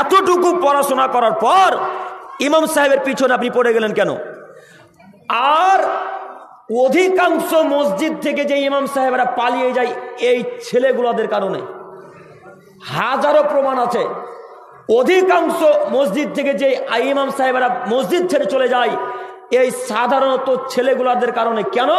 এতটুকু পড়াশোনা করার পর ইমাম সাহেবের পিছনে আপনি পড়ে গেলেন কেন? আর অধিকাংশ মসজিদ থেকে যে ইমাম সাহেবরা পালিয়ে যায় এই ছেলেগুলোদের কারণে। হাজারো প্রমাণ আছে। অধিকাংশ মসজিদ থেকে যে ইমাম সাহেবরা মসজিদ ছেড়ে চলে যায়, এই সাধারণত ছেলেগুলাদের কারণে। কেন?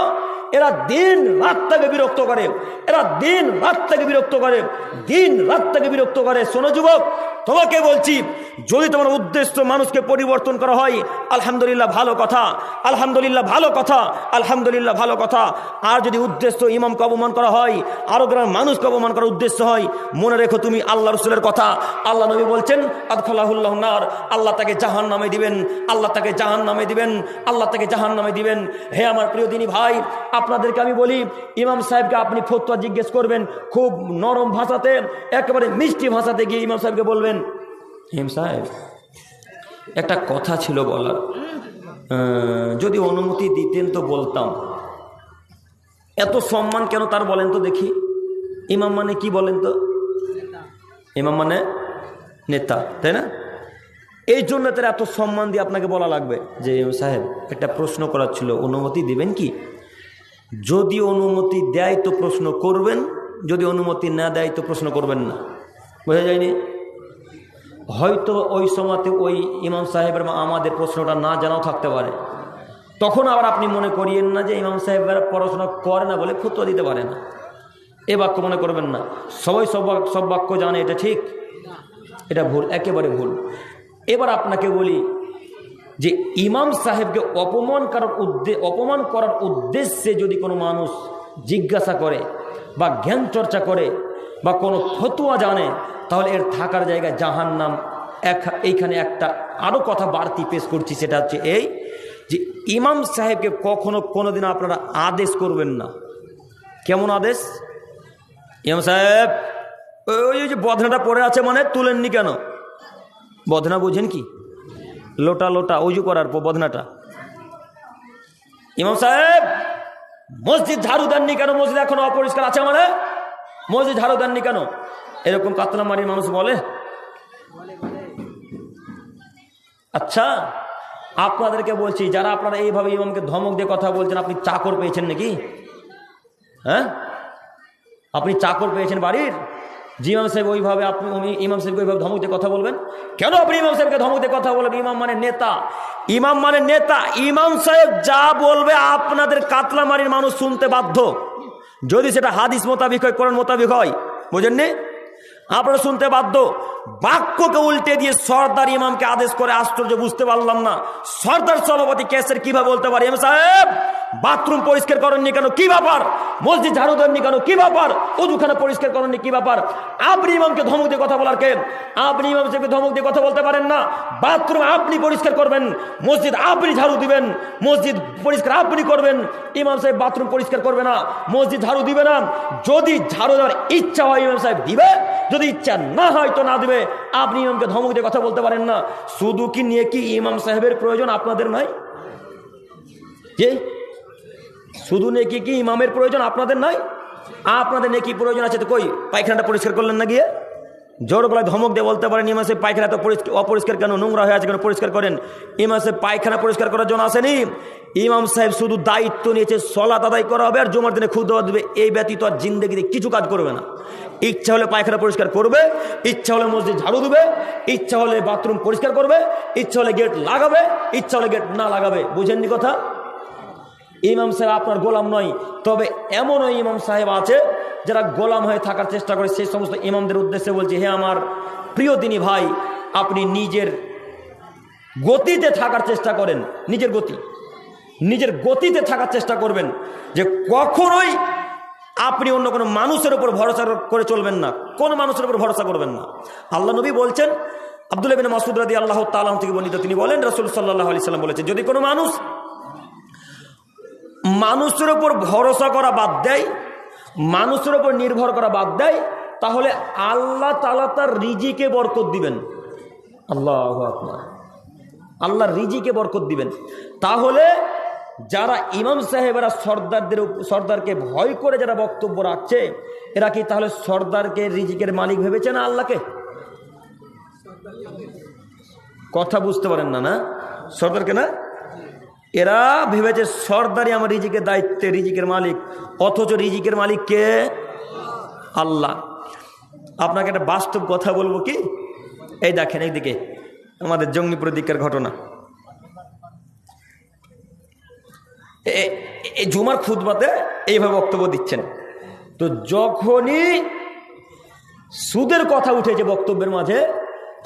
এরা দিন রাত তাকে বিরক্ত করে। এরা দিন রাত তাকে বিরক্ত করে। দিন রাত তাকে বিরক্ত করে। শোনো যুবক, তোমাকে বলছি, যদি তোমার উদ্দেশ্য মানুষকে পরিবর্তন করা হয়, আলহামদুলিল্লাহ ভালো কথা, আলহামদুলিল্লাহ ভালো কথা, আলহামদুলিল্লাহ ভালো কথা। আর যদি উদ্দেশ্য ইমামকে অপমান করা হয়, আরও গ্রামের মানুষকে অপমান করার উদ্দেশ্য হয়, মনে রেখো তুমি আল্লাহ রসুলের কথা। আল্লাহ নবী বলছেন আদখাল্লাহুল্লাহ নার। আল্লাহ তাকে জাহান নামে দিবেন। আল্লাহ তাকে জাহান নামে দিবেন। আল্লাহ তাকে জাহান নামে দিবেন। হে আমার প্রিয় দিনী ভাই আপনাদেরকে আমি বলি, ইমাম সাহেবকে আপনি ফতোয়া জিজ্ঞেস করবেন খুব নরম ভাষাতে, একেবারে মিষ্টি ভাষাতে গিয়ে ইমাম সাহেবকে বলবেন হিম সাহেব, একটা কথা ছিল বলার। যদি অনুমতি দিতেন তো বলতাম। এত সম্মান কেন তার বলেন তো দেখি। ইমাম মানে কি বলেন তো? ইমাম মানে নেতা, তাই না? এই জন্য তার এত সম্মান দিয়ে আপনাকে বলা লাগবে যে, ইমাম সাহেব, একটা প্রশ্ন করার ছিল। অনুমতি দিবেন কি? যদি অনুমতি দেয় তো প্রশ্ন করবেন, যদি অনুমতি না দেয় তো প্রশ্ন করবেন না। বোঝা যায়নি? হয়তো ওই সময়তে ওই ইমাম সাহেবের আমাদের প্রশ্নটা না জানাও থাকতে পারে। তখন আবার আপনি মনে করিয়েন না যে ইমাম সাহেবের পড়াশোনা করে না বলে ফতুয়া দিতে পারে না। এ বাক্য মনে করবেন না। সবাই সব সব বাক্য জানে, এটা ঠিক? এটা ভুল, একেবারে ভুল। এবার আপনাকে বলি যে ইমাম সাহেবকে অপমান করার উদ্দে অপমান করার উদ্দেশ্যে যদি কোনো মানুষ জিজ্ঞাসা করে বা জ্ঞান চর্চা করে বা কোনো ফতুয়া জানে, তাহলে এর থাকার জায়গায় জাহান নাম এক এইখানে একটা আরও কথা বাড়তি পেশ করছি, সেটা হচ্ছে এই যে ইমাম সাহেবকে কখনো কোনোদিন আপনারা আদেশ করবেন না। কেমন আদেশ? ইমাম সাহেব, ওই- ওই যে বদনাটা পড়ে আছে মানে তুলেননি কেন? বদনা বুঝেন কি? লোটা লোটা উজু করার পর বদনাটা। ইমাম সাহেব, মসজিদ ঝাড়ু দেননি কেন? মসজিদ এখনও অপরিষ্কার আছে মানে মসজিদ ঝাড়ু দেননি কেন? এরকম কাতলা কাতলামারির মানুষ বলে? আচ্ছা আপনাদেরকে বলছি, যারা আপনারা এইভাবে ইমামকে ধমক দিয়ে কথা বলছেন, আপনি চাকর পেয়েছেন নাকি? হ্যাঁ? আপনি চাকর পেয়েছেন বাড়ির? জি, ইমাম সাহেব ওইভাবে আপনি ইমাম সাহেবকে ওইভাবে ধমক দিয়ে কথা বলবেন? কেন আপনি ইমাম সাহেবকে ধমক দিয়ে কথা বলবেন? ইমাম মানে নেতা। ইমাম মানে নেতা। ইমাম সাহেব যা বলবে আপনাদের কাতলামারির মানুষ শুনতে বাধ্য। যদি সেটা হাদিস মোতাবিক হয়, কোরআন মোতাবিক হয়, বুঝেননি? আপনারা শুনতে বাধ্য। বাক্যকে উল্টে দিয়ে সর্দার ইমামকে আদেশ করে আশ্চর্য বুঝতে পারলাম না। সর্দার সভাপতি কেসের কীভাবে বলতে পারি? ইমাম সাহেব, বাথরুম পরিষ্কার করেননি কেন? কি ব্যাপার? মসজিদ ঝাড়ু দেননি কেন? কি ব্যাপার? উজুখানা পরিষ্কার করেননি কি ব্যাপার? আপনি ইমামকে ধমক দিয়ে কথা বলার কেন আপনি ইমাম সাহেবকে ধমক দিয়ে কথা বলতে পারেন না। বাথরুম আপনি পরিষ্কার করবেন, মসজিদ আপনি ঝাড়ু দিবেন, মসজিদ পরিষ্কার আপনি করবেন, ইমাম সাহেব বাথরুম পরিষ্কার করবে না, মসজিদ ঝাড়ু দিবে না। যদি ঝাড়ু দেওয়ার ইচ্ছা হয়, ইমাম সাহেব দিবে, যদি ইচ্ছা না হয় তো না দিবে। আপনি ইমামকে ধমক দিয়ে কথা বলতে পারেন না। শুধু কি নিয়ে কি ইমাম সাহেবের প্রয়োজন আপনাদের নয়? যে শুধু নেকি কি ইমামের প্রয়োজন আপনাদের নয়? আপনাদের নেকি প্রয়োজন আছে তো কই? পায়খানাটা পরিষ্কার করলেন না গিয়ে? জোর গলায় ধমক দিয়ে বলতে পারেন, ইমাম সাহেব, পায়খানা তো পরিষ্কার, অপরিষ্কার কেন? নোংরা হয়ে আছে কেন? পরিষ্কার করেন। ইমাম সাহেব পায়খানা পরিষ্কার করার জন্য আসেনি। ইমাম সাহেব শুধু দায়িত্ব নিয়েছে সলাত আদায় করা হবে আর জমার দিনে খুদ দেওয়া দেবে। এই ব্যতীত আর জিন্দগিতে কিছু কাজ করবে না। ইচ্ছা হলে পায়খানা পরিষ্কার করবে, ইচ্ছা হলে মসজিদ ঝাড়ু দেবে, ইচ্ছা হলে বাথরুম পরিষ্কার করবে, ইচ্ছা হলে গেট লাগাবে, ইচ্ছা হলে গেট না লাগাবে। বুঝেননি কথা? ইমাম সাহেব আপনার গোলাম নয়। তবে এমনও ইমাম সাহেব আছে, যারা গোলাম হয়ে থাকার চেষ্টা করে, সেই সমস্ত ইমামদের উদ্দেশ্যে বলছে, হে আমার প্রিয় দিনী ভাই, আপনি নিজের গতিতে থাকার চেষ্টা করেন, নিজের গতি, নিজের গতিতে থাকার চেষ্টা করবেন, যে কখনোই আপনি অন্য কোনো মানুষের উপর ভরসা করে চলবেন না, কোন মানুষের উপর ভরসা করবেন না। আল্লাহ নবী বলছেন, আব্দুল মাসুদ রাদি আল্লাহ তালাম থেকে বর্ণিত তিনি বলেন, রসুল সাল্লাহ আলি সাল্লাম বলেছেন, যদি কোনো মানুষ মানুষের উপর ভরসা করা বাদ দেয়, মানুষের ওপর নির্ভর করা বাদ দেয়, তাহলে আল্লাহ তালা তার রিজিকে বরকত দিবেন। আল্লাহ আল্লাহ রিজিকে বরকত দিবেন। তাহলে যারা ইমাম সাহেবেরা সর্দারদের সর্দারকে ভয় করে যারা বক্তব্য রাখছে, এরা কি তাহলে সর্দারকে রিজিকের মালিক ভেবেছে না আল্লাহকে? কথা বুঝতে পারেন না না? সর্দারকে না? এরা ভেবেছে সর্দারি আমার রিজিকের দায়িত্বে, রিজিকের মালিক। অথচ রিজিকের মালিক কে? আল্লাহ। আপনাকে একটা বাস্তব কথা বলব কি? এই দেখেন এইদিকে, আমাদের জঙ্গিপুরের দিকের ঘটনা। এই জুমার খুদবাতে এইভাবে বক্তব্য দিচ্ছেন। তো যখনই সুদের কথা উঠেছে বক্তব্যের মাঝে,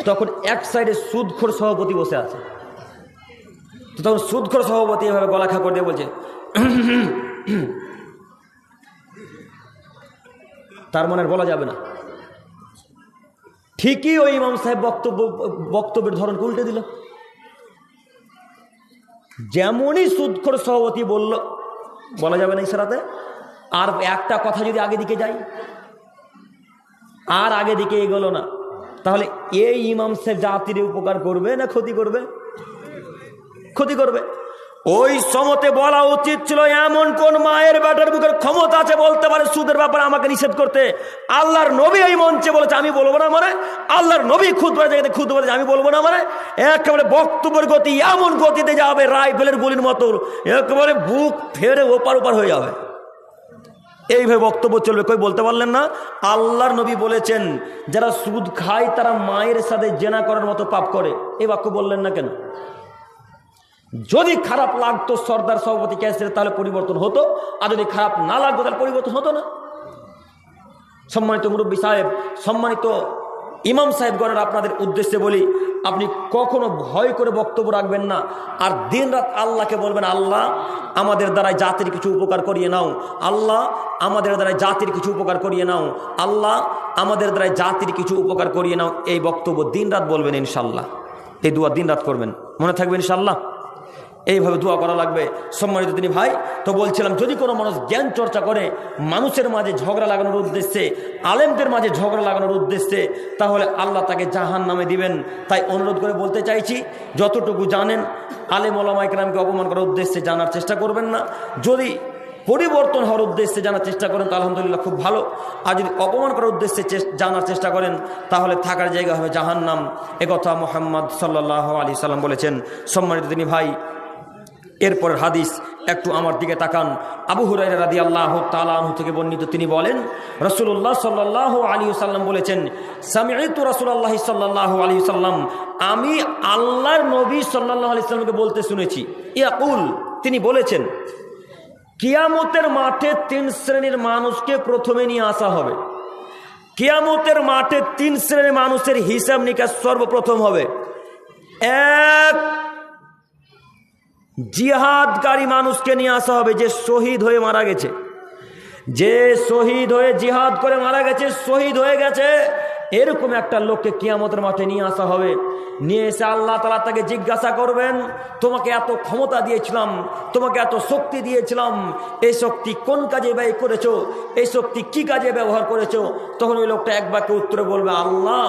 তখন এক সাইডে সুদখোর সভাপতি বসে আছে। তো তখন সুদখোর সভাপতি এভাবে গলা খা করে দিয়ে বলছে, তার মনে বলা যাবে না। ঠিকই ওই ইমাম সাহেব বক্তব্য, বক্তব্যের ধরন উল্টে দিল। যেমনই সুদখোর সভাপতি বলল, বলা যাবে না ইশারাতে আর একটা কথা যদি আগে দিকে যাই, আর আগে দিকে এগোলো না, তাহলে এই ইমাম সাহেব জাতির উপকার করবে না ক্ষতি করবে? ক্ষতি করবে। ওই সমতে বলা উচিত ছিল, এমন কোন মায়ের ব্যাটার বুকের ক্ষমতা আছে বলতে পারে সুদের ব্যাপারে আমাকে নিষেধ করতে। আল্লাহর নবী এই মঞ্চে বলেছে, আমি বলব না মানে। আল্লাহর নবী খুদ বলে জায়গাতে খুদ বলেছে আমি বলব না মানে। একেবারে বক্তব্যের গতি, এমন গতিতে যাবে রাইফেলের গুলির মতো। একেবারে বুক ফেরে ওপার ওপার হয়ে যাবে। এইভাবে বক্তব্য চলবে। কই বলতে পারলেন না? আল্লাহর নবী বলেছেন, যারা সুদ খায়, তারা মায়ের সাথে জেনা করার মতো পাপ করে। এই বাক্য বললেন না কেন? যদি খারাপ লাগতো সর্দার সভাপতি ক্যাসের তাহলে পরিবর্তন হতো। আর যদি খারাপ না লাগতো, তাহলে পরিবর্তন হতো না। সম্মানিত মুরব্বী সাহেব, সম্মানিত ইমাম সাহেবগণের আপনাদের উদ্দেশ্যে বলি, আপনি কখনো ভয় করে বক্তব্য রাখবেন না। আর দিন রাত আল্লাহকে বলবেন, আল্লাহ, আমাদের দ্বারাই জাতির কিছু উপকার করিয়ে নাও। আল্লাহ, আমাদের দ্বারাই জাতির কিছু উপকার করিয়ে নাও। আল্লাহ, আমাদের দ্বারাই জাতির কিছু উপকার করিয়ে নাও। এই বক্তব্য দিন রাত বলবেন ইনশাল্লাহ এই দুয়া দিন রাত করবেন। মনে থাকবে ইনশাল্লাহ এইভাবে দোয়া করা লাগবে। সম্মানিত তিনি ভাই, তো বলছিলাম, যদি কোনো মানুষ জ্ঞান চর্চা করে, মানুষের মাঝে ঝগড়া লাগানোর উদ্দেশ্যে, আলেমদের মাঝে ঝগড়া লাগানোর উদ্দেশ্যে, তাহলে আল্লাহ তাকে জাহান নামে দিবেন। তাই অনুরোধ করে বলতে চাইছি, যতটুকু জানেন, আলেম ওলামাইকরামকে অপমান করার উদ্দেশ্যে জানার চেষ্টা করবেন না। যদি পরিবর্তন হওয়ার উদ্দেশ্যে জানার চেষ্টা করেন তো আলহামদুলিল্লাহ খুব ভালো। আর যদি অপমান করার উদ্দেশ্যে জানার চেষ্টা করেন, তাহলে থাকার জায়গা হবে জাহান্নাম। একথা মোহাম্মদ সাল্লাহ আলি সাল্লাম বলেছেন। সম্মানিত তিনি ভাই এরপর হাদিস, একটু আমার দিকে তাকান। আবু হুরাই রাদি আল্লাহ তালাহ থেকে বর্ণিত তিনি বলেন রসুল্লাহ সাল্লাহ আলী সাল্লাম বলেছেন, সামিত রসুল্লাহ সাল্লাহ আলী সাল্লাম আমি আল্লাহর নবী সাল্লাহ আলি সাল্লামকে বলতে শুনেছি। ইয়াকুল, তিনি বলেছেন, কিয়ামতের মাঠে তিন শ্রেণির মানুষকে প্রথমে নিয়ে আসা হবে। কিয়ামতের মাঠে তিন শ্রেণির মানুষের হিসাব নিকাশ সর্বপ্রথম হবে। এক জিহাদকারী মানুষকে নিয়ে আসা হবে যে শহীদ হয়ে মারা গেছে। যে শহীদ হয়ে জিহাদ করে মারা গেছে, শহীদ হয়ে গেছে এরকম একটা লোককে কিয়ামতের মাঠে নিয়ে আসা হবে। নিয়ে এসে আল্লাহ তালা তাকে জিজ্ঞাসা করবেন, তোমাকে এত ক্ষমতা দিয়েছিলাম, তোমাকে এত শক্তি দিয়েছিলাম, এই শক্তি কোন কাজে ব্যয় করেছ, এই শক্তি কি কাজে ব্যবহার করেছ? তখন ওই লোকটা এক বাক্যে উত্তরে বলবে, আল্লাহ,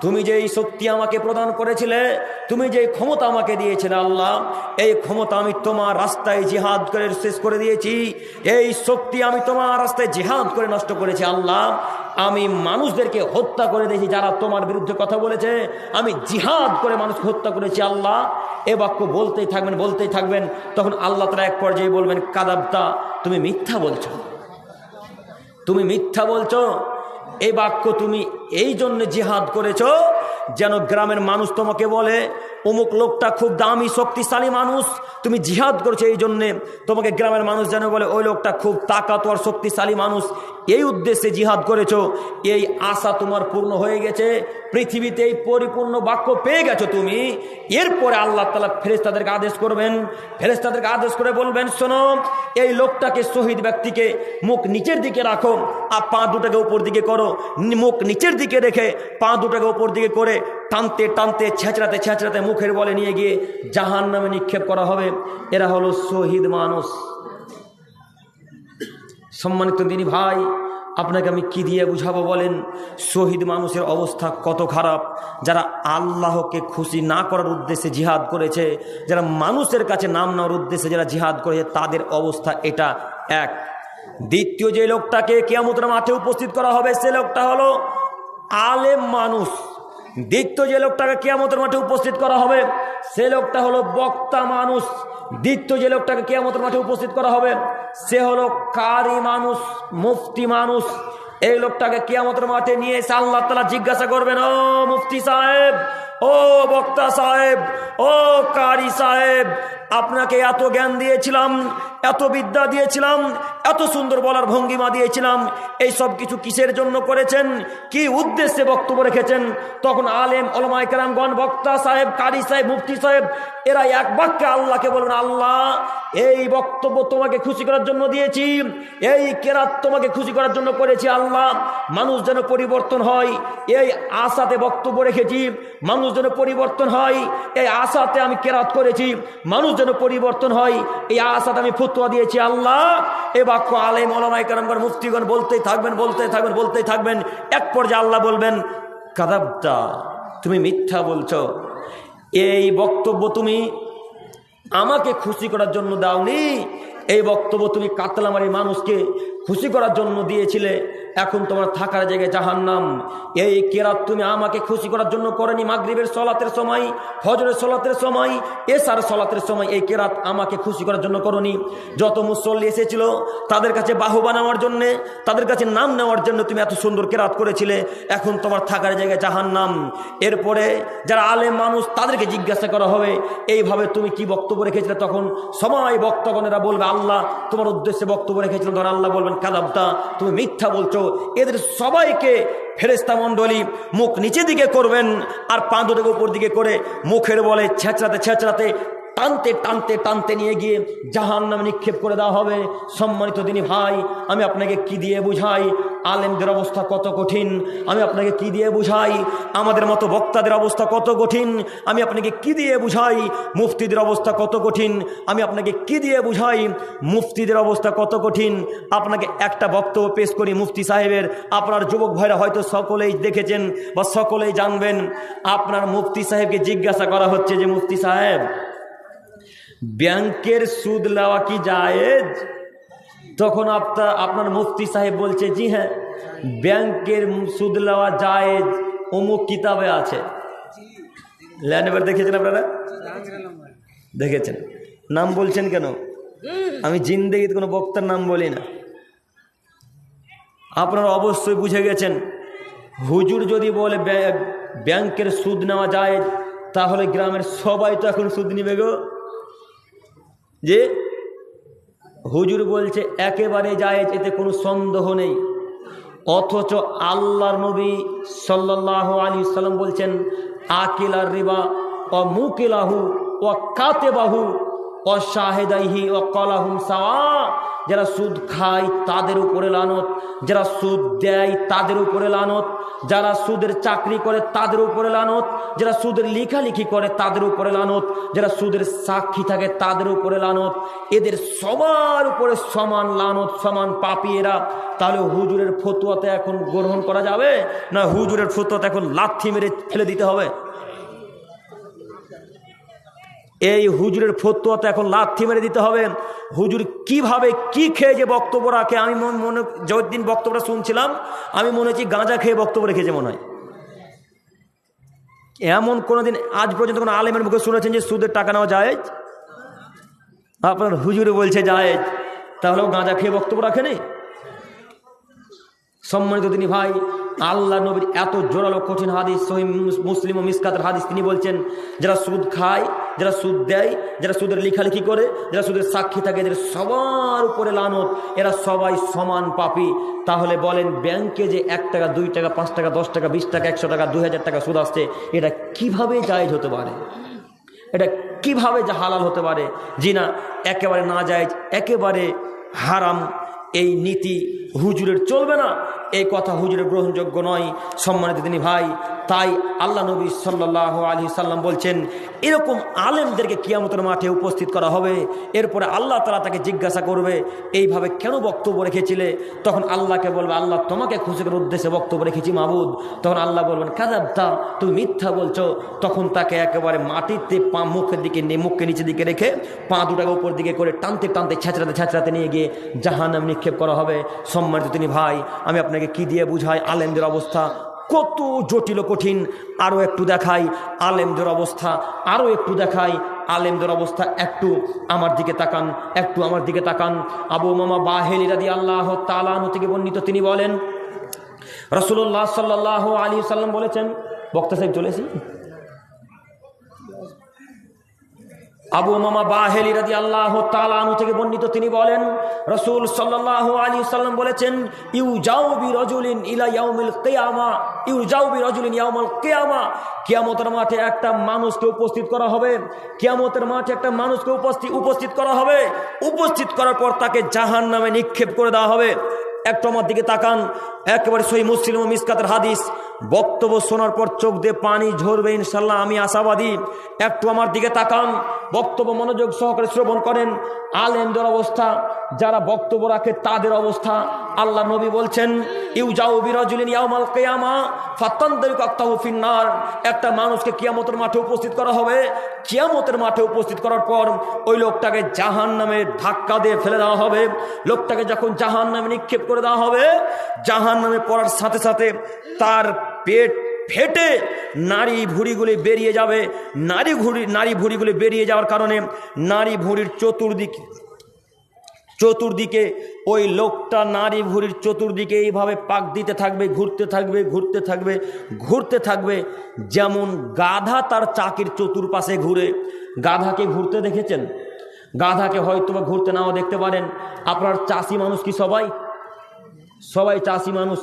তুমি যে এই শক্তি আমাকে প্রদান করেছিলে, তুমি যে ক্ষমতা আমাকে দিয়েছিলে আল্লাহ, এই ক্ষমতা আমি তোমার রাস্তায় জিহাদ করে শেষ করে দিয়েছি, এই শক্তি আমি তোমার রাস্তায় জিহাদ করে নষ্ট করেছি আল্লাহ আমি মানুষদেরকে হত্যা করে দিয়েছি যারা তোমার বিরুদ্ধে কথা বলেছে। আমি জিহাদ করে মানুষকে হত্যা করেছি, আল্লাহ। এ বাক্য বলতেই থাকবেন বলতেই থাকবেন। তখন আল্লাহ তারা এক পর্যায়ে বলবেন কাদাবদা তুমি মিথ্যা বলছো। তুমি মিথ্যা বলছো। এই বাক্য তুমি এই জন্য জিহাদ করেছ যেন গ্রামের মানুষ তোমাকে বলে অমুক লোকটা খুব দামি, শক্তিশালী মানুষ, তুমি জিহাদ করছ এই জন্যে। তোমাকে গ্রামের মানুষ যেন বলে, ওই লোকটা খুব তাকাতোয়ার, শক্তিশালী মানুষ। এই উদ্দেশ্যে জিহাদ করেছ। এই আশা তোমার পূর্ণ হয়ে গেছে। পৃথিবীতে এই পরিপূর্ণ বাক্য পেয়ে গেছো তুমি। এরপরে আল্লাহ তালা ফেরেস্তাদেরকে আদেশ করবেন। ফেরেস্তাদেরকে আদেশ করে বলবেন, শোনো, এই লোকটাকে, শহীদ ব্যক্তিকে মুখ নিচের দিকে রাখো আর পা দুটাকে উপর দিকে করো। মুখ নিচের দিকে রেখে পা দুটাকে উপর দিকে করে টানতে টানতে, ছেঁচড়াতে ছেঁচড়াতে মুখের বলে নিয়ে গিয়ে জাহান নামে নিক্ষেপ করা হবে। এরা হলো শহীদ মানুষ। সম্মানিত দিনী ভাই, আপনাকে আমি কি দিয়ে বুঝাবো বলেন? শহীদ মানুষের অবস্থা কত খারাপ। যারা আল্লাহকে খুশি না করার উদ্দেশ্যে জিহাদ করেছে, যারা মানুষের কাছে নাম নেওয়ার উদ্দেশ্যে যারা জিহাদ করেছে, তাদের অবস্থা এটা এক। দ্বিতীয় যে লোকটাকে কেয়ামতের মাঠে উপস্থিত করা হবে, সে লোকটা হলো আলেম মানুষ। দ্বিতীয় যে লোকটাকে কেয়ামতের মাঠে উপস্থিত করা হবে, সে লোকটা হলো বক্তা মানুষ। দ্বিতীয় যে লোকটাকে কেয়ামতের মাঠে উপস্থিত করা হবে, সে হলো কারি মানুষ, মুফতি মানুষ। এই লোকটাকে কেয়ামতের মাঠে নিয়ে এসে আল্লাহ তালা জিজ্ঞাসা করবেন, ও মুফতি সাহেব ও বক্তা সাহেব, ও কারি সাহেব, আপনাকে এত জ্ঞান দিয়েছিলাম, এত বিদ্যা দিয়েছিলাম, এত সুন্দর বলার ভঙ্গিমা দিয়েছিলাম, এই সব কিছু কিসের জন্য করেছেন, কি উদ্দেশ্যে বক্তব্য রেখেছেন? তখন আলেম অলমাই কেরামগণ, বক্তা সাহেব, কারি সাহেব, মুফতি সাহেব, এরা এক বাক্যে আল্লাহকে বলবেন, আল্লাহ, এই বক্তব্য তোমাকে খুশি করার জন্য দিয়েছি, এই কেরাত তোমাকে খুশি করার জন্য করেছি, আল্লাহ, মানুষ যেন পরিবর্তন হয়, এই আশাতে বক্তব্য রেখেছি, মানুষ যেন পরিবর্তন হয়, এই আশাতে আমি কেরাত করেছি। মানুষ যেন পরিবর্তন হয়, এই আশাতে আমি ফুতুয়া দিয়েছি। আল্লাহ, এ বাক্য আলেম ওলামাই কারামগণ, মুফতিগণ বলতেই থাকবেন বলতেই থাকবেন বলতেই থাকবেন। এক পর্যায়ে আল্লাহ বলবেন কাদাবদা তুমি মিথ্যা বলছো। এই বক্তব্য তুমি আমাকে খুশি করার জন্য দাওনি। এই বক্তব্য তুমি কাতলামারি মানুষকে খুশি করার জন্য দিয়েছিলে। এখন তোমার থাকার জায়গায় জাহান্নাম। এই কেরাত তুমি আমাকে খুশি করার জন্য করেনি মাগরিবের সলাতের সময়, ফজরের সলাতের সময়, এসার সলাতের সময় এই কেরাত আমাকে খুশি করার জন্য করনি। যত মুসল্লি এসেছিল, তাদের কাছে বাহুবা নেওয়ার জন্যে, তাদের কাছে নাম নেওয়ার জন্য তুমি এত সুন্দর কেরাত করেছিলে, এখন তোমার থাকার জায়গায় জাহান্নাম। এরপরে যারা আলেম মানুষ, তাদেরকে জিজ্ঞাসা করা হবে, এইভাবে তুমি কি বক্তব্য রেখেছিলে? তখন সময় বক্তগণেরা বলবে, আল্লাহ, তোমার উদ্দেশ্যে বক্তব্য রেখেছিলাম। তখন আল্লাহ বলবেন কাদাবদা তুমি মিথ্যা বলছো এদের সবাইকে ফেরেস্তা মণ্ডলী মুখ নিচের দিকে করবেন আর পা উপর দিকে করে মুখের বলে ছেঁচড়াতে ছেঁচড়াতে টানতে টানতে টানতে নিয়ে গিয়ে জাহান নামে নিক্ষেপ করে দেওয়া হবে। সম্মানিত তিনি ভাই, আমি আপনাকে কি দিয়ে বুঝাই? আলেমদের অবস্থা কত কঠিন? আমি আপনাকে কি দিয়ে বুঝাই? আমাদের মতো বক্তাদের অবস্থা কত কঠিন? আমি আপনাকে কি দিয়ে বুঝাই? মুফতিদের অবস্থা কত কঠিন? আমি আপনাকে কি দিয়ে বুঝাই? মুফতিদের অবস্থা কত কঠিন? আপনাকে একটা বক্তব্য পেশ করি মুফতি সাহেবের। আপনার যুবক ভাইরা হয়তো সকলেই দেখেছেন বা সকলেই জানবেন। আপনার মুফতি সাহেবকে জিজ্ঞাসা করা হচ্ছে যে, মুফতি সাহেব ব্যাংকের সুদ নেওয়া কি জায়েজ? তখন আপনার আপনার মুফতি সাহেব বলছে, জি হ্যাঁ ব্যাংকের সুদ নেওয়া জায়েজ, অমুক কিতাবে আছে। ল্যান্ড এবার দেখেছেন আপনারা? দেখেছেন। নাম বলছেন কেন? আমি জিন্দেগিতে কোনো বক্তার নাম বলি না। আপনারা অবশ্যই বুঝে গেছেন, হুজুর যদি বলে ব্য- ব্যাংকের সুদ নেওয়া যায় তাহলে গ্রামের সবাই তো এখন সুদ নিবে গো। যে হুজুর বলছে, একেবারে জায়েজ, এতে কোনো সন্দেহ নেই। অথচ আল্লাহর নবী সাল্লাহ আলী সাল্লাম বলছেন, আকিলার রিবা ও মুকিলাহু ও কাতেবাহু ও শাহেদাইহি ও কলাহুম সাওয়া। যারা সুদ খায়, তাদের উপরে লানত। যারা সুদ দেয়, তাদের উপরে লানত। যারা সুদের চাকরি করে তাদের উপরে লানত, যারা সুদের লেখালেখি করে তাদের উপরে লানত, যারা সুদের সাক্ষী থাকে তাদের উপরে লানত। এদের সবার উপরে সমান লানত, সমান পাপি এরা। তাহলে হুজুরের ফতুয়াতে এখন গ্রহণ করা যাবে না হুজুরের ফতুয়াতে এখন লাথি মেরে ফেলে দিতে হবে? এই হুজুরের ফতুয়াতে এখন লাথি মেরে দিতে হবে। হুজুর কীভাবে কি খেয়ে যে বক্তব্য রাখে? আমি মন- যতদিন বক্তব্যটা শুনছিলাম, আমি মনে হচ্ছি গাঁজা খেয়ে বক্তব্য রেখেছে মনে হয়। এমন কোনোদিন আজ পর্যন্ত কোনো আলেমের মুখে শুনেছেন যে সুদের টাকা নেওয়া যায় আপনার হুজুর বলছে যায় তাহলে ও গাঁজা খেয়ে বক্তব্য রাখেনি? সম্মানিত তিনি ভাই আল্লাহ নবীর এত জোরালো কঠিন হাদিস, সহি মুসলিম ও মিসকাতের হাদিস তিনি বলছেন, যারা সুদ খায়, যারা সুদ দেয়, যারা সুদের লিখালেখি করে, যারা সুদের সাক্ষী থাকে, এদের সবার উপরে লানত, এরা সবাই সমান পাপি। তাহলে বলেন, ব্যাংকে যে এক টাকা, দুই টাকা, পাঁচ টাকা, দশ টাকা, বিশ টাকা, একশো টাকা, দুই হাজার টাকা সুদ আসছে, এটা কীভাবে জায়েজ হতে পারে? এটা কীভাবে যা হালাল হতে পারে? জি না, একেবারে না যায় একেবারে হারাম, এই নীতি হুজুরের চলবে না। এই কথা হুজুরের গ্রহণযোগ্য নয়, সম্মানিত তিনি ভাই। তাই আল্লাহ নবী সাল্লাহ আলী সাল্লাম বলছেন, এরকম আলেমদেরকে কিয়ামতের মাঠে উপস্থিত করা হবে। এরপরে আল্লাহ তালা তাকে জিজ্ঞাসা করবে, এইভাবে কেন বক্তব্য রেখেছিলে? তখন আল্লাহকে বলবে, আল্লাহ তোমাকে খুশি করার উদ্দেশ্যে বক্তব্য রেখেছি মাহবুদ। তখন আল্লাহ বলবেন কাজাবদা তুমি মিথ্যা বলছো। তখন তাকে একেবারে মাটিতে পা মুখের দিকে মুখকে নিচের দিকে রেখে পা দুটাকে উপর দিকে করে টানতে টানতে ছেঁচড়াতে ছেঁচড়াতে নিয়ে গিয়ে জাহান্নাম নিক্ষেপ করা হবে। সম্মানিত তিনি ভাই, আমি আপনাকে কি দিয়ে বুঝাই? আলেমদের অবস্থা কত জটিল কঠিন। আরও একটু দেখাই, আলেমদের অবস্থা, আরও একটু দেখাই, আলেমদের অবস্থা একটু আমার দিকে তাকান, একটু আমার দিকে তাকান। আবু মামা বাহেলি রাদি আল্লাহ তালানু থেকে বর্ণিত তিনি বলেন রসুল্লাহ সাল্লাহ আলী সাল্লাম বলেছেন, বক্তা সাহেব চলেছি আবু মামা বাহেলি রাজি আল্লাহ তালানু থেকে বর্ণিত তিনি বলেন, রসুল সাল্লাহ আলী সাল্লাম বলেছেন ইউ বি রজুলিন ইলা ইয়াউমিল কেয়ামা ইউ বি রজুলিন ইয়াউমুল কেয়ামা। কিয়ামতের মাঠে একটা মানুষকে উপস্থিত করা হবে, কিয়ামতের মাঠে একটা মানুষকে উপস্থিত উপস্থিত করা হবে। উপস্থিত করার পর তাকে জাহান নামে নিক্ষেপ করে দেওয়া হবে। একটু আমার দিকে তাকান, একেবারে সই মুসলিম ও মিসকাতের হাদিস। বক্তব্য শোনার পর চোখ দিয়ে পানি ঝরবে ইনশাল্লাহ আমি আশাবাদী। একটু আমার দিকে তাকান, বক্তব্য মনোযোগ সহকারে শ্রবণ করেন। আলেমদের অবস্থা, যারা বক্তব্য রাখে তাদের অবস্থা। আল্লাহ নবী বলছেন ইউ যাও বিরাজুলিন ইয়াউমাল কিয়ামা ফিন্নার। একটা মানুষকে কিয়ামতের মাঠে উপস্থিত করা হবে। কিয়ামতের মাঠে উপস্থিত করার পর ওই লোকটাকে জাহান নামে ধাক্কা দিয়ে ফেলে দেওয়া হবে। লোকটাকে যখন জাহান নামে নিক্ষেপ করে দেওয়া হবে জাহান নামে পড়ার সাথে সাথে তার পেট ফেটে নারী ভুঁড়িগুলি বেরিয়ে যাবে। নারী ভুঁড়ি নারী ভুঁড়িগুলি বেরিয়ে যাওয়ার কারণে নারী ভুঁড়ির চতুর্দিকে চতুর্দিকে ওই লোকটা নারী ভুঁড়ির চতুর্দিকে এইভাবে পাক দিতে থাকবে, ঘুরতে থাকবে ঘুরতে থাকবে ঘুরতে থাকবে, যেমন গাধা তার চাকির চতুর্পাশে ঘুরে। গাধাকে ঘুরতে দেখেছেন? গাধাকে হয়তো বা ঘুরতে নাও দেখতে পারেন। আপনার চাষি মানুষ কি সবাই? সবাই চাষি মানুষ।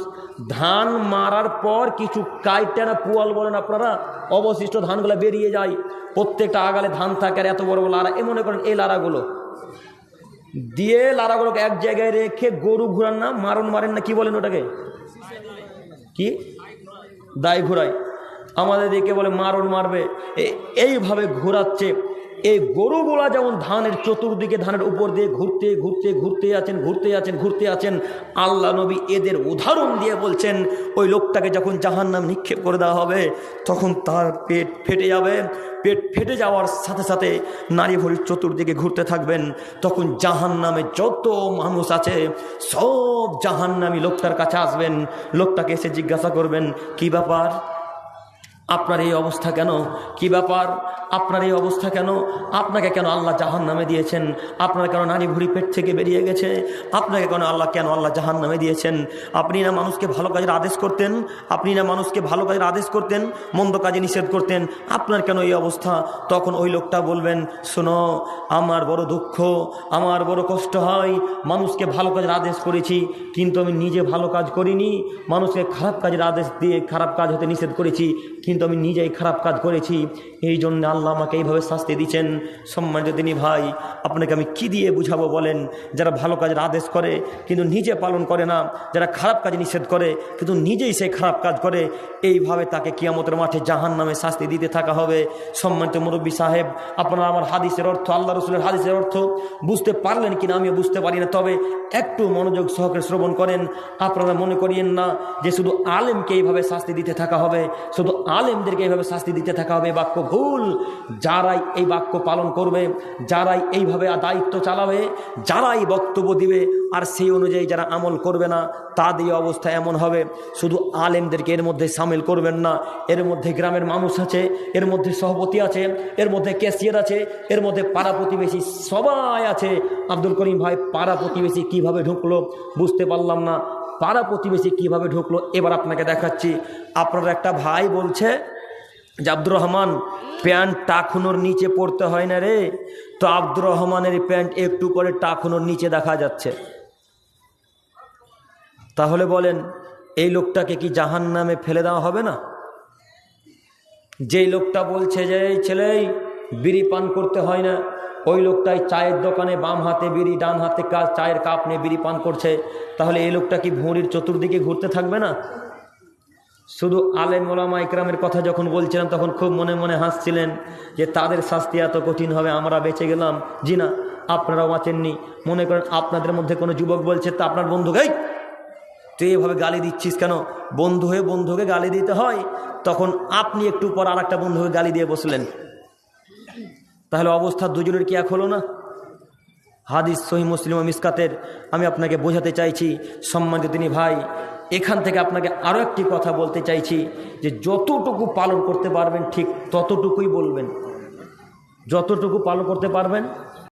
ধান মারার পর কিছু কাইটে না পুয়াল বলেন আপনারা, অবশিষ্ট ধানগুলো বেরিয়ে যায়। প্রত্যেকটা আগালে ধান থাকে আর এত বড় বড় লারা এ মনে করেন এই লারাগুলো দিয়ে লাড়াগুলোকে এক জায়গায় রেখে গরু ঘুরান না, মারণ মারেন না, কি বলেন ওটাকে? কি? দায় ঘুরায় আমাদের দিকে বলে মারণ মারবে। এইভাবে ঘোরাচ্ছে। এই গরুগুলা যেমন ধানের চতুর্দিকে ধানের উপর দিয়ে ঘুরতে ঘুরতে ঘুরতে আছেন ঘুরতে আছেন ঘুরতে আছেন, আল্লাহ নবী এদের উদাহরণ দিয়ে বলছেন, ওই লোকটাকে যখন জাহান্নাম নিক্ষেপ করে দেওয়া হবে, তখন তার পেট ফেটে যাবে। পেট ফেটে যাওয়ার সাথে সাথে নারী ভরির চতুর্দিকে ঘুরতে থাকবেন। তখন জাহান নামে যত মানুষ আছে, সব জাহান জাহান্নামী লোকটার কাছে আসবেন। লোকটাকে এসে জিজ্ঞাসা করবেন, কি ব্যাপার? আপনার এই অবস্থা কেন? কি ব্যাপার? আপনার এই অবস্থা কেন? আপনাকে কেন আল্লাহ জাহান নামে দিয়েছেন? আপনার কেন নারী ভুড়ি পেট থেকে বেরিয়ে গেছে? আপনাকে কেন আল্লাহ কেন আল্লাহ জাহান নামে দিয়েছেন? আপনি না মানুষকে ভালো কাজের আদেশ করতেন? আপনি না মানুষকে ভালো কাজের আদেশ করতেন? মন্দ কাজে নিষেধ করতেন? আপনার কেন এই অবস্থা? তখন ওই লোকটা বলবেন, শোনো, আমার বড় দুঃখ, আমার বড় কষ্ট হয়। মানুষকে ভালো কাজের আদেশ করেছি, কিন্তু আমি নিজে ভালো কাজ করিনি। মানুষকে খারাপ কাজের আদেশ দিয়ে খারাপ কাজ হতে নিষেধ করেছি, কিন্তু আমি নিজেই খারাপ কাজ করেছি। এই জন্য আল্লাহ আমাকে এইভাবে শাস্তি দিচ্ছেন। সম্মানিত তিনি ভাই, আপনাকে আমি কি দিয়ে বুঝাবো বলেন? যারা ভালো কাজের আদেশ করে, কিন্তু নিজে পালন করে না, যারা খারাপ কাজ নিষেধ করে, কিন্তু নিজেই সেই খারাপ কাজ করে, এইভাবে তাকে কিয়ামতের মাঠে জাহান নামে শাস্তি দিতে থাকা হবে। সম্মানিত মুরব্বী সাহেব, আপনারা আমার হাদিসের অর্থ, আল্লাহ রসুলের হাদিসের অর্থ বুঝতে পারলেন কিনা আমিও বুঝতে পারি না। তবে একটু মনোযোগ সহকারে শ্রবণ করেন। আপনারা মনে করিয়েন না যে শুধু আলেমকে এইভাবে শাস্তি দিতে থাকা হবে, শুধু আলেমদেরকে এইভাবে শাস্তি দিতে থাকা হবে বাক্য ভুল। যারাই এই বাক্য পালন করবে, যারাই এইভাবে দায়িত্ব চালাবে, যারাই বক্তব্য দিবে, আর সেই অনুযায়ী যারা আমল করবে না, তাদের অবস্থা এমন হবে। শুধু আলেমদেরকে এর মধ্যে সামিল করবেন না। এর মধ্যে গ্রামের মানুষ আছে, এর মধ্যে সভাপতি আছে, এর মধ্যে ক্যাশিয়ার আছে, এর মধ্যে পাড়া প্রতিবেশী সবাই আছে। আব্দুল করিম ভাই, পাড়া প্রতিবেশী কীভাবে ঢুকলো বুঝতে পারলাম না। পাড়া প্রতিবেশী কীভাবে ঢুকলো, এবার আপনাকে দেখাচ্ছি। আপনার একটা ভাই বলছে, যে আব্দুর রহমান, প্যান্ট টাকুনোর নিচে পড়তে হয় না রে। তো আব্দুর রহমানের প্যান্ট একটু পরে টাকুনোর নিচে দেখা যাচ্ছে। তাহলে বলেন, এই লোকটাকে কি জাহান নামে ফেলে দেওয়া হবে না? যেই লোকটা বলছে যে, এই ছেলেই বিড়ি পান করতে হয় না। ওই লোকটাই চায়ের দোকানে বাম হাতে বিড়ি ডান হাতে কাজ চায়ের কাপ নিয়ে বিড়ি পান করছে। তাহলে এই লোকটা কি ভুঁড়ির চতুর্দিকে ঘুরতে থাকবে না? শুধু আলেম ওলামা ইকরামের কথা যখন বলছিলাম তখন খুব মনে মনে হাসছিলেন যে তাদের শাস্তি এত কঠিন হবে আমরা বেঁচে গেলাম। জি না আপনারাও বাঁচেননি। মনে করেন আপনাদের মধ্যে কোনো যুবক বলছে তা আপনার বন্ধুকে "এই, তুই এভাবে গালি দিচ্ছিস কেন? বন্ধু হয়ে বন্ধুকে গালি দিতে হয়। তখন আপনি একটু পর আর একটা বন্ধুকে গালি দিয়ে বসলেন। তাহলে অবস্থা দুজনের কি এক হলো না? হাদিস সহি মুসলিম মিসকাতের আমি আপনাকে বোঝাতে চাইছি, সম্মানিত তিনি ভাই, এখান থেকে আপনাকে আরও একটি কথা বলতে চাইছি যে যতটুকু পালন করতে পারবেন ঠিক ততটুকুই বলবেন। যতটুকু পালন করতে পারবেন